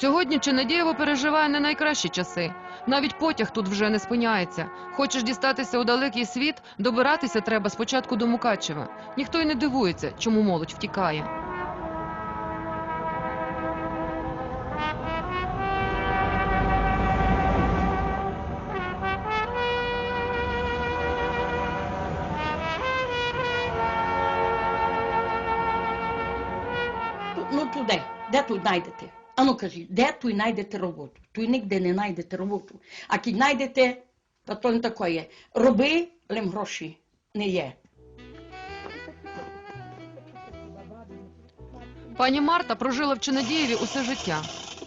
Сьогодні Чинадієво переживає не найкращі часи. Навіть потяг тут вже не спиняється. Хочеш дістатися у далекий світ, добиратися треба спочатку до Мукачева. Ніхто й не дивується, чому молодь втікає. Ну туди, де тут знайдете? Ану кажіть, де тут знайдете роботу? Тут ніде не знайдете роботу. А кіт знайдете, то то не таке. Роби, лим гроші не є. Пані Марта прожила в Чинадієві усе життя.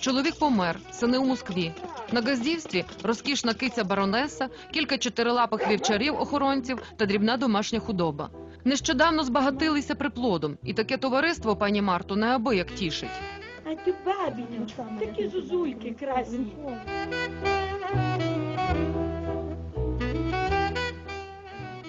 Чоловік помер, сини у Москві. На газдівстві розкішна киця баронеса, кілька чотирилапих вівчарів охоронців та дрібна домашня худоба. Нещодавно збагатилися приплодом, і таке товариство пані Марту неабияк тішить. А ти бабіню, такі зузульки красні.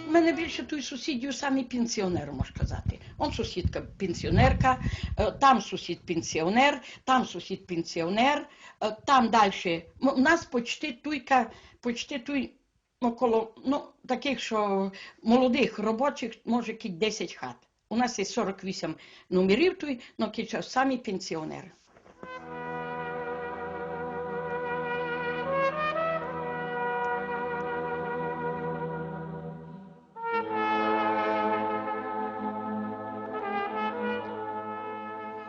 У мене більше тут сусідів самі пенсіонери, можна казати. Он сусідка пенсіонерка, е, там сусід пенсіонер, там сусід пенсіонер, е, там далі. У нас почти туйка, почти туй около, ну, таких, що молодих робочих, може, кіть 10 хат. У нас є 48 номерів туй, но кіть самі пенсіонери.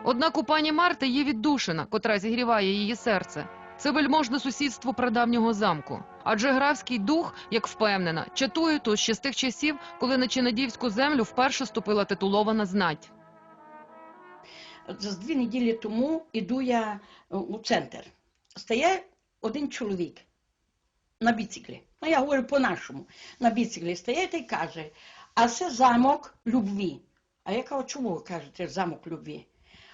Однак у пані Марти є віддушина, котра зігріває її серце. Це вельможне сусідство прадавнього замку. Адже графський дух, як впевнена, чатує тут ще з тих часів, коли на Чинадівську землю вперше ступила титулована знать. з дві неділі тому іду я е, у центр. Стає один чоловік на біциклі. Ну, я говорю по-нашому. На біциклі стає та й каже, а це замок любві. А я кажу, чому ви кажете замок любві?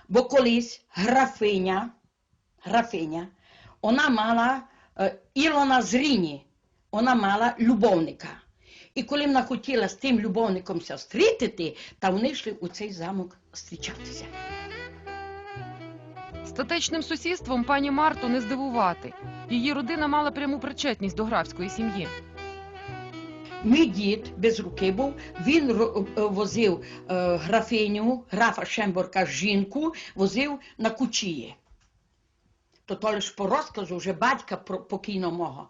Бо колись графиня, графиня, вона мала Ілона Зріні, вона мала любовника. І коли вона хотіла з тим любовником ся зустрітити, та вони йшли у цей замок зустрічатися. Статечним сусідством пані Марту не здивувати. Її родина мала пряму причетність до графської сім'ї. Мій дід без руки був, він е, возив е, графиню, графа Шемборка, жінку, возив на кучіє. То то лиш по розказу вже батька покійного мого.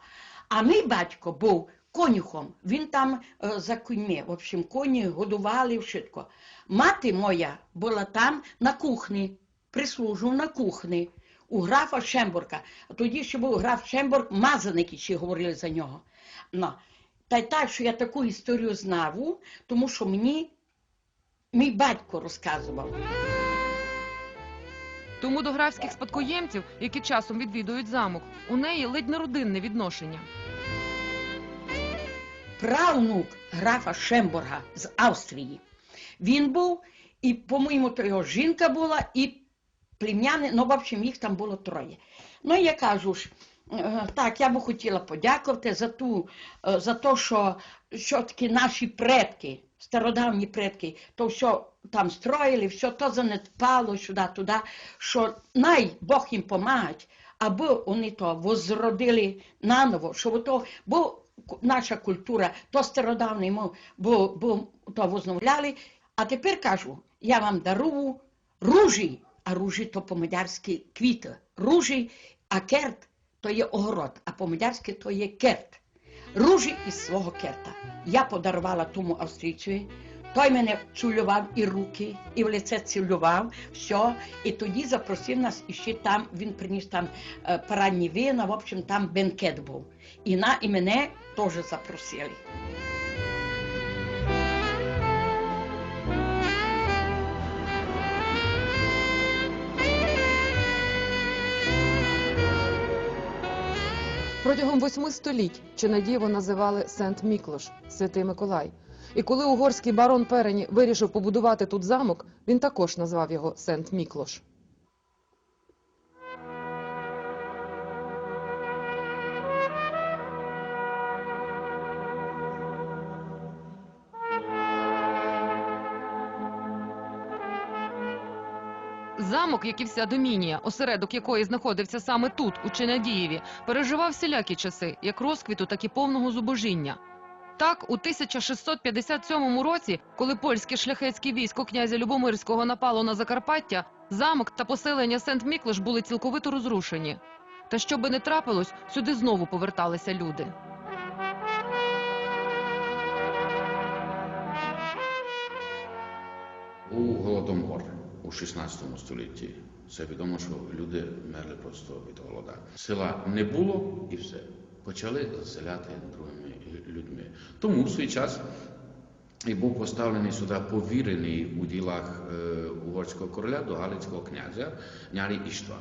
А мій батько був конюхом, він там е, за куньми, в общем, коні годували вшитко. Мати моя була там на кухні, прислужив на кухні у графа Шемборка. А тоді ще був граф Шемборг, мазаники ще говорили за нього. Ну, та й так, що я таку історію знав, тому що мені мій батько розказував. Тому до графських спадкоємців, які часом відвідують замок, у неї ледь не родинне відношення. правнук графа Шемборга з Австрії. Він був, і, по-моєму, то його жінка була, і плем'яни, ну, в общем, їх там було троє. Ну, я кажу ж, е, так, я би хотіла подякувати за ту, е, за те, що, що таки наші предки, стародавні предки, то все там строїли, все то занедпало сюди-туди, що най Бог їм помагать, аби вони то возродили наново, щоб то, бо наша культура, то стародавний, бо, бо то возновляли. А тепер кажу, я вам дарую ружі, а ружі то по-мадярськи квіти. Ружі, а керт то є огород, а по-мадярськи то є керт. Ружі із свого керта. Я подарувала тому австрійцю. Той мене цілював і руки, і в лице цілював, все. І тоді запросив нас іще там, він приніс там е, парадні вина, в общем, там бенкет був. І, на, і мене теж запросили. Протягом восьми століть Чинадієво називали Сент Міклош Святий Миколай. І коли угорський барон Перені вирішив побудувати тут замок, він також назвав його Сент Міклош. Замок, як і вся Домінія, осередок якої знаходився саме тут, у Чинадієві, переживав всілякі часи, як розквіту, так і повного зубожіння. Так, у 1657 році, коли польське шляхетське військо князя Любомирського напало на Закарпаття, замок та поселення Сент-Міклош були цілковито розрушені. Та що би не трапилось, сюди знову поверталися люди. У Голодомор у 16 столітті це відомо, що люди мерли просто від голода. Села не було і все. Почали заселяти другими людьми. Тому в свій час і був поставлений сюди повірений у ділах е, угорського короля до Галицького князя Нярі Іштва.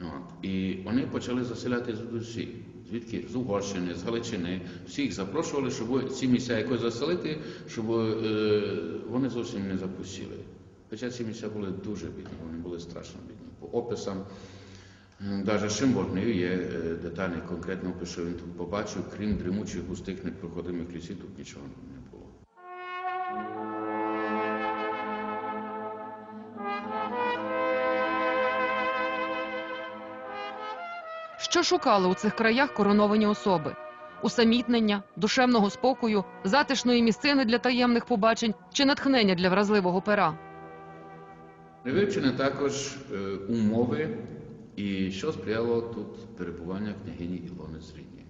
От. І вони почали заселяти звідусі. Звідки? З Угорщини, з Галичини. Всіх запрошували, щоб ці місця якось заселити, щоб е, вони зовсім не запустили. Хоча ці місця були дуже бідні, вони були страшно бідні. По описам, навіть Шимборнів є е, детальний конкретно опис, що він тут побачив, крім дрімучих густих непроходимих лісів, тут нічого не було. Що шукали у цих краях короновані особи? Усамітнення, душевного спокою, затишної місцини для таємних побачень чи натхнення для вразливого пера? Вивчені також е, умови і що сприяло тут перебування княгині Ілони Зрідні.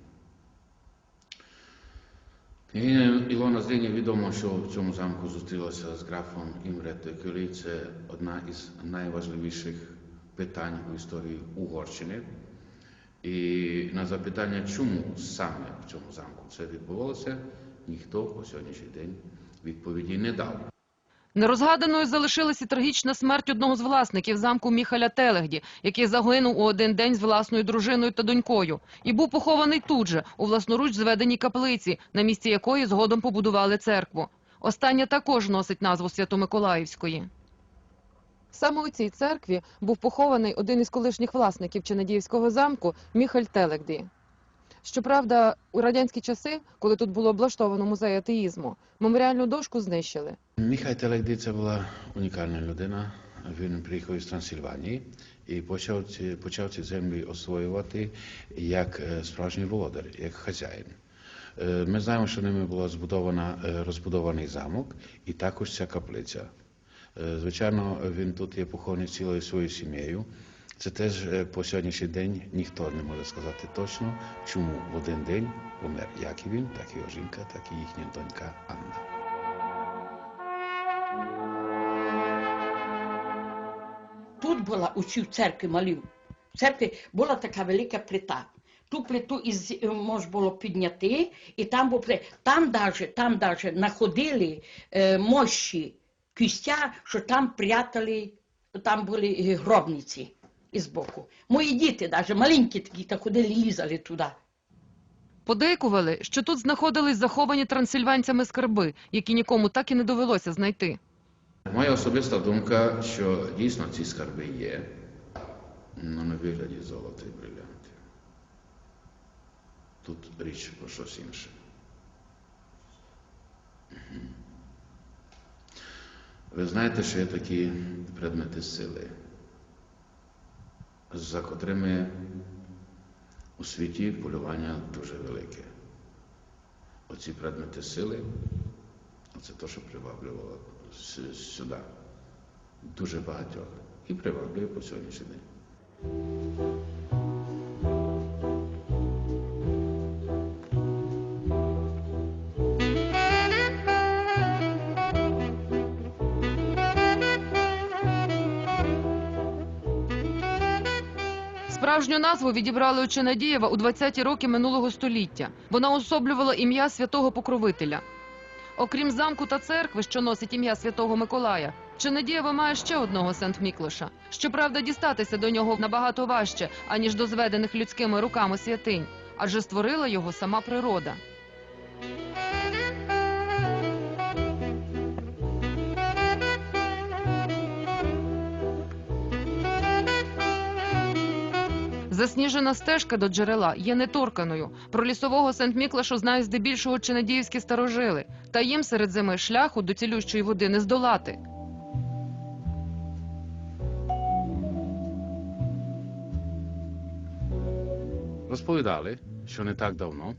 Княгиня Ілона Зрідні відомо, що в цьому замку зустрілася з графом Імре Текелі. Це одна із найважливіших питань у історії Угорщини. І на запитання, чому саме в цьому замку це відбувалося, ніхто по сьогоднішній день відповіді не дав. Нерозгаданою залишилася трагічна смерть одного з власників замку Міхаля Телегді, який загинув у один день з власною дружиною та донькою, і був похований тут же, у власноруч зведеній каплиці, на місці якої згодом побудували церкву. Остання також носить назву Свято-Миколаївської. Саме у цій церкві був похований один із колишніх власників Чинадіївського замку Міхаль Телегді. Щоправда, у радянські часи, коли тут було облаштовано музей атеїзму, меморіальну дошку знищили. Міхай Телегді це була унікальна людина. Він приїхав із Трансильванії і почав ці, почав ці землі освоювати як е, справжній володар, як хазяїн. Е, Ми знаємо, що ними була збудована е, розбудований замок і також ця каплиця. Звичайно, він тут є похований цілою своєю сім'єю. Це теж е, по сьогоднішній день ніхто не може сказати точно, чому в один день помер як і він, так і його жінка, так і їхня донька Анна. Тут була у цій церкві малій. В церкві була така велика плита. Ту плиту із е, мож було підняти, і там був. Там даже, там даже знаходили е, мощі кістя, що там прятали, там були гробниці із боку. Мої діти, даже маленькі такі, так ходили, лізали туди. Подейкували, що тут знаходились заховані трансильванцями скарби, які нікому так і не довелося знайти. Моя особиста думка, що дійсно ці скарби є, але не вигляді золота і брилянтів. Тут річ про щось інше. Ви знаєте, що є такі предмети сили, за котрими у світі полювання дуже велике. Оці предмети сили це те, що приваблювало сюди дуже багатьох і приваблює по сьогоднішній день. Справжню назву відібрали у Чинадієва у 20-ті роки минулого століття. Вона особлювала ім'я святого покровителя. Окрім замку та церкви, що носить ім'я святого Миколая, Чинадієва має ще одного Сент-Міклоша. Щоправда, дістатися до нього набагато важче, аніж до зведених людськими руками святинь, адже створила його сама природа. Засніжена стежка до джерела є неторканою. Про лісового Сент-Міклашу знають здебільшого чинадіївські старожили, та їм серед зими шляху до цілющої води не здолати. Розповідали, що не так давно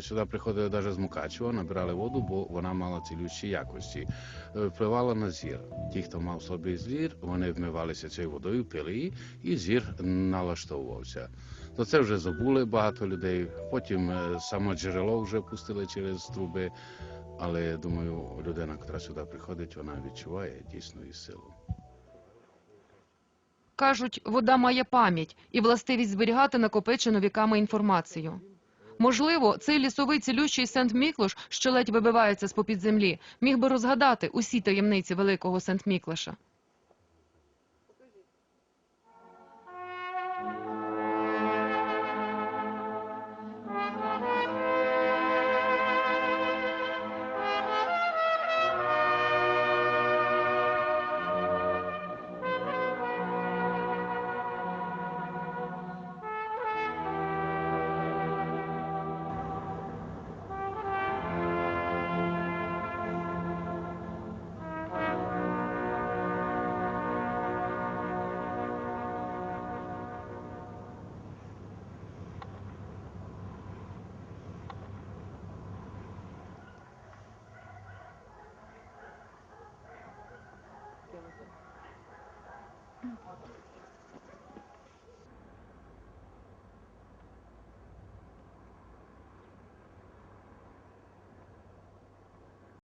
сюди приходили навіть з Мукачева, набирали воду, бо вона мала цілющі якості. Е, Впливала на зір. Ті, хто мав слабий зір, вони вмивалися цією водою, пили її, і зір налаштовувався. То це вже забули багато людей. Потім е, саме джерело вже пустили через труби. Але я думаю, людина, яка сюди приходить, вона відчуває дійсно і силу. Кажуть, вода має пам'ять і властивість зберігати накопичену віками інформацію. Можливо, цей лісовий цілющий Сент-Міклош, що ледь вибивається з-попід землі, міг би розгадати усі таємниці великого Сент-Міклоша.